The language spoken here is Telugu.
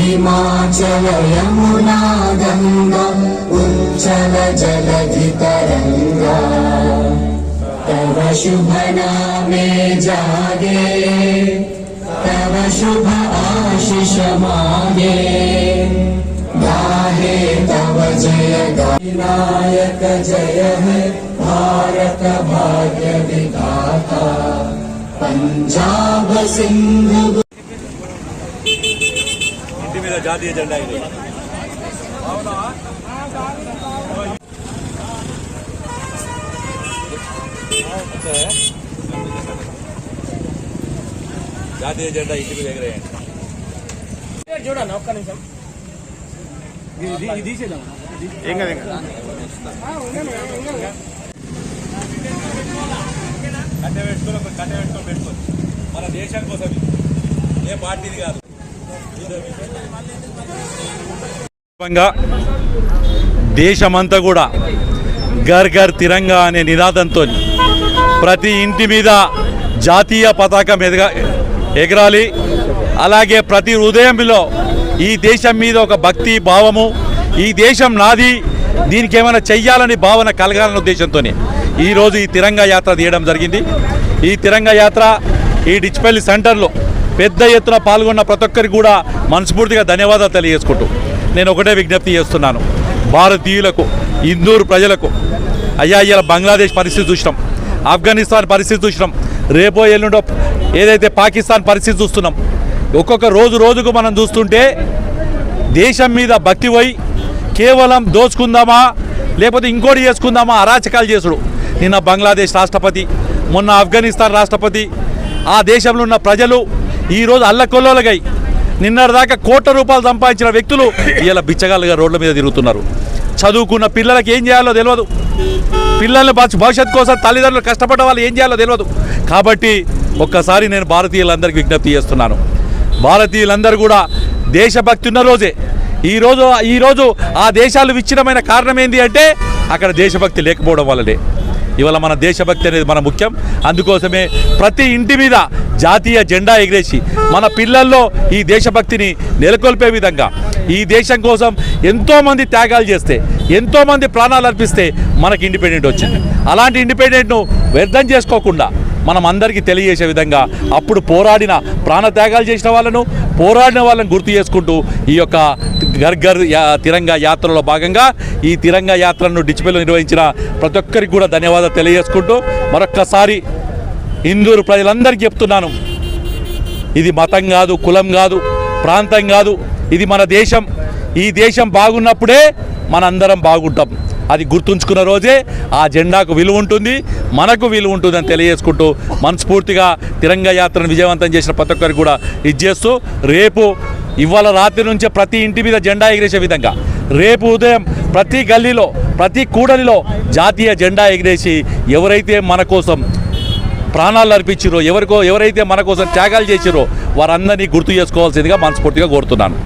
हिमाचल यमुना गङ्गा उच्चल जलधितरङ्गा तव शुभ नामे जागे, तव शुभ आशिष मागे। गाहे तव जय विनायक जय हे। भारत भाग्य विधाता पंजाब सिंधु ఇంటి మీద జాతీయ జెండా ఇది జాతీయ జెండా ఇంటి మీద ఎగరేయండి చూడండి ఒక్క నిమిషం ఇది ఇది తీసేద్దాం ఏం కదా ఏం కదా కట్టె పెట్టుకొని ఒక కట్టె పెట్టుకొని పెట్టుకోవచ్చు. మన దేశం కోసం ఏ పార్టీది కాదు. దేశమంతా కూడా గర్ గర్ తిరంగా అనే నినాదంతో ప్రతి ఇంటి మీద జాతీయ పతాకం ఎదగా ఎగరాలి. అలాగే ప్రతి హృదయంలో ఈ దేశం మీద ఒక భక్తి భావము ఈ దేశం నాది దీనికి ఏమైనా చెయ్యాలని భావన కలగాలనే ఉద్దేశంతోనే. ఈరోజు ఈ తిరంగా యాత్ర తీయడం జరిగింది. ఈ తిరంగా యాత్ర ఈ డిచ్పల్లి సెంటర్లో పెద్ద ఎత్తున పాల్గొన్న ప్రతి ఒక్కరికి కూడా మనస్ఫూర్తిగా ధన్యవాదాలు తెలియజేసుకుంటూ నేను ఒకటే విజ్ఞప్తి చేస్తున్నాను. భారతీయులకు ఇందూరు ప్రజలకు అయ్యా ఇవాళ బంగ్లాదేశ్ పరిస్థితి చూసినాం. ఆఫ్ఘనిస్తాన్ పరిస్థితి చూసినాం. రేపో ఎల్లుండో ఏదైతే పాకిస్తాన్ పరిస్థితి చూస్తున్నాం. ఒక్కొక్క రోజు రోజుకు మనం చూస్తుంటే దేశం మీద భక్తి పోయి కేవలం దోచుకుందామా లేకపోతే ఇంకోటి చేసుకుందామా అరాచకాలు చేసుడు. నిన్న బంగ్లాదేశ్ రాష్ట్రపతి మొన్న ఆఫ్ఘనిస్తాన్ రాష్ట్రపతి ఆ దేశంలో ఉన్న ప్రజలు ఈరోజు అల్లకొల్లోలగై నిన్నటిదాకా కోట్ల రూపాయలు సంపాదించిన వ్యక్తులు ఇలా బిచ్చగాళ్ళుగా రోడ్ల మీద తిరుగుతున్నారు. చదువుకున్న పిల్లలకి ఏం చేయాలో తెలియదు పిల్లల్ని భవిష్యత్తు కోసం తల్లిదండ్రులు కష్టపడ్డ వాళ్ళు ఏం చేయాలో తెలియదు కాబట్టి ఒక్కసారి నేను భారతీయులందరికీ విజ్ఞప్తి చేస్తున్నాను. భారతీయులందరూ కూడా దేశభక్తి ఉన్న రోజే. ఈరోజు ఈరోజు ఆ దేశాలు విచ్ఛిన్నమైన కారణం ఏంటి అంటే అక్కడ దేశభక్తి లేకపోవడం వల్లనే. ఇవాళ మన దేశభక్తి అనేది మన ముఖ్యం. అందుకోసమే ప్రతి ఇంటి మీద జాతీయ జెండా ఎగిరేసి మన పిల్లల్లో ఈ దేశభక్తిని నెలకొల్పే విధంగా ఈ దేశం కోసం ఎంతోమంది త్యాగాలు చేస్తే ఎంతోమంది ప్రాణాలు అర్పిస్తే మనకి ఇండిపెండెంట్ వచ్చింది. అలాంటి ఇండిపెండెంట్ను వ్యర్థం చేసుకోకుండా మనం అందరికీ తెలియజేసే విధంగా అప్పుడు పోరాడిన ప్రాణత్యాగాలు చేసిన వాళ్ళను పోరాడిన వాళ్ళని గుర్తు చేసుకుంటూ ఈ యొక్క గర్గర్ తిరంగా యాత్రలో భాగంగా ఈ తిరంగా యాత్రను డిచిపెల్లో నిర్వహించిన ప్రతి ఒక్కరికి కూడా ధన్యవాదాలు తెలియజేసుకుంటూ మరొక్కసారి హిందూరు ప్రజలందరికీ చెప్తున్నాను. ఇది మతం కాదు కులం కాదు ప్రాంతం కాదు ఇది మన దేశం. ఈ దేశం బాగున్నప్పుడే మనందరం బాగుంటాం. అది గుర్తుంచుకున్న రోజే ఆ జెండాకు విలువ ఉంటుంది మనకు విలువ ఉంటుందని తెలియజేసుకుంటూ మనస్ఫూర్తిగా తిరంగ యాత్రను విజయవంతం చేసిన ప్రతి ఒక్కరికి కూడా ఇచ్చేస్తూ రేపు ఇవాళ రాత్రి నుంచే ప్రతి ఇంటి మీద జెండా ఎగిరేసే విధంగా రేపు ఉదయం ప్రతి గల్లీలో ప్రతి కూడలిలో జాతీయ జెండా ఎగిరేసి ఎవరైతే మన కోసం ప్రాణాలు అర్పించారో ఎవరికో ఎవరైతే మన కోసం త్యాగాలు చేసిరో వారందరినీ గుర్తు చేసుకోవాల్సిందిగా మనస్ఫూర్తిగా కోరుతున్నాను.